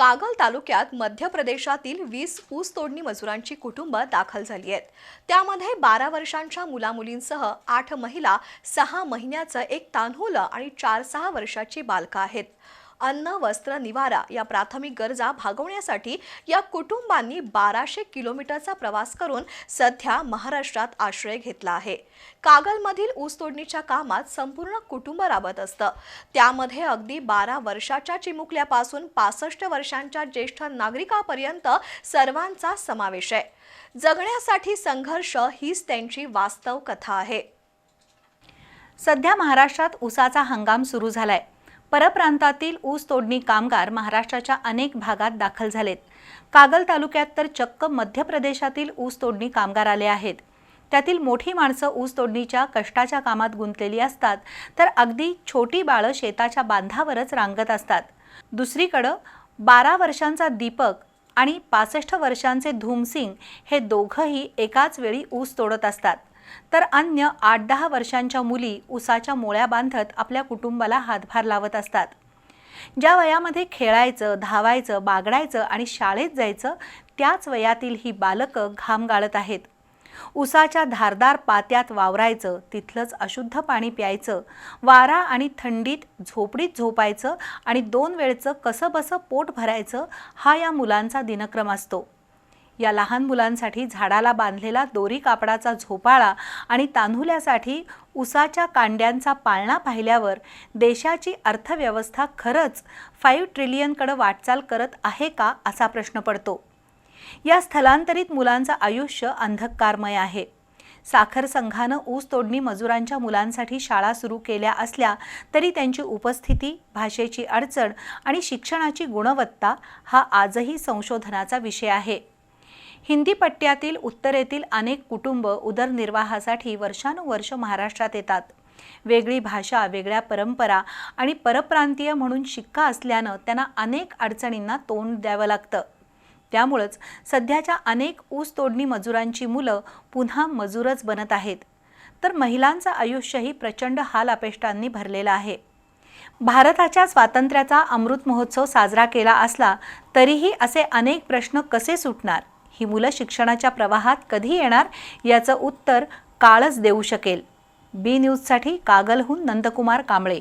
कागल तालुक्यात मध्य प्रदेशातील वीस ऊस तोडणी मजुरांची कुटुंब दाखल झाली आहेत. त्यामध्ये बारा वर्षांच्या मुलामुलींसह आठ महिला सहा महिन्याचं एक तान्हुलं आणि चार सहा वर्षाची बालकं आहेत. अन्न वस्त्र निवारा या प्राथमिक गरजा भागवण्यासाठी या कुटुंबांनी बाराशे किलोमीटरचा प्रवास करून सध्या महाराष्ट्रात आश्रय घेतला आहे. कागलमधील ऊस तोडणीच्या कामात संपूर्ण कुटुंब राबत असतं. त्यामध्ये अगदी बारा वर्षाच्या चिमुकल्यापासून पासष्ट वर्षांच्या ज्येष्ठ नागरिकापर्यंत सर्वांचा समावेश आहे. जगण्यासाठी संघर्ष हीच त्यांची वास्तव कथा आहे. सध्या महाराष्ट्रात ऊसाचा हंगाम सुरू झालाय. परप्रांतातील ऊस तोडणी कामगार महाराष्ट्राच्या अनेक भागात दाखल झालेत. कागल तालुक्यात तर चक्क मध्य प्रदेशातील ऊस तोडणी कामगार आले आहेत. त्यातील मोठी माणसं ऊस तोडणीच्या कष्टाच्या कामात गुंतलेली असतात तर अगदी छोटी बाळं शेताच्या बांधावरच रांगत असतात. दुसरीकडं बारा वर्षांचा दीपक आणि पासष्ट वर्षांचे धूमसिंग हे दोघंही एकाच वेळी ऊस तोडत असतात. तर अन्य आठ दहा वर्षांच्या मुली उसाच्या मोळ्या बांधत आपल्या कुटुंबाला हातभार लावत असतात. ज्या वयामध्ये खेळायचं धावायचं बागडायचं आणि शाळेत जायचं त्याच वयातील ही बालकं घाम गाळत आहेत. उसाच्या धारदार पात्यात वावरायचं तिथलंच अशुद्ध पाणी प्यायचं वारा आणि थंडीत झोपडीत झोपायचं आणि दोन वेळचं कसंबसं पोट भरायचं हा या मुलांचा दिनक्रम असतो. या लहान मुलांसाठी झाडाला बांधलेला दोरी कापडाचा झोपाळा आणि तांदुल्यासाठी उसाच्या कांड्यांचा पाळणा पाहिल्यावर देशाची अर्थव्यवस्था खरंच फाईव्ह ट्रिलियनकडे वाटचाल करत आहे का असा प्रश्न पडतो. या स्थलांतरित मुलांचं आयुष्य अंधकारमय आहे. साखर संघानं ऊस तोडणी मजुरांच्या मुलांसाठी शाळा सुरू केल्या असल्या तरी त्यांची उपस्थिती भाषेची अडचण आणि शिक्षणाची गुणवत्ता हा आजही संशोधनाचा विषय आहे. हिंदी पट्ट्यातील उत्तरेतील अनेक कुटुंब उदरनिर्वाहासाठी वर्षानुवर्ष महाराष्ट्रात येतात. वेगळी भाषा वेगळ्या परंपरा आणि परप्रांतीय म्हणून शिक्का असल्यानं त्यांना अनेक अडचणींना तोंड द्यावं लागतं. त्यामुळंच सध्याच्या अनेक ऊस तोडणी मजुरांची मुलं पुन्हा मजूरच बनत आहेत. तर महिलांचं आयुष्यही प्रचंड हाल अपेष्टांनी भरलेलं आहे. भारताच्या स्वातंत्र्याचा अमृत महोत्सव साजरा केला असला तरीही असे अनेक प्रश्न कसे सुटणार? ही मुलं शिक्षणाच्या प्रवाहात कधी येणार याचं उत्तर काळच देऊ शकेल. बी न्यूजसाठी कागलहून नंदकुमार कांबळे.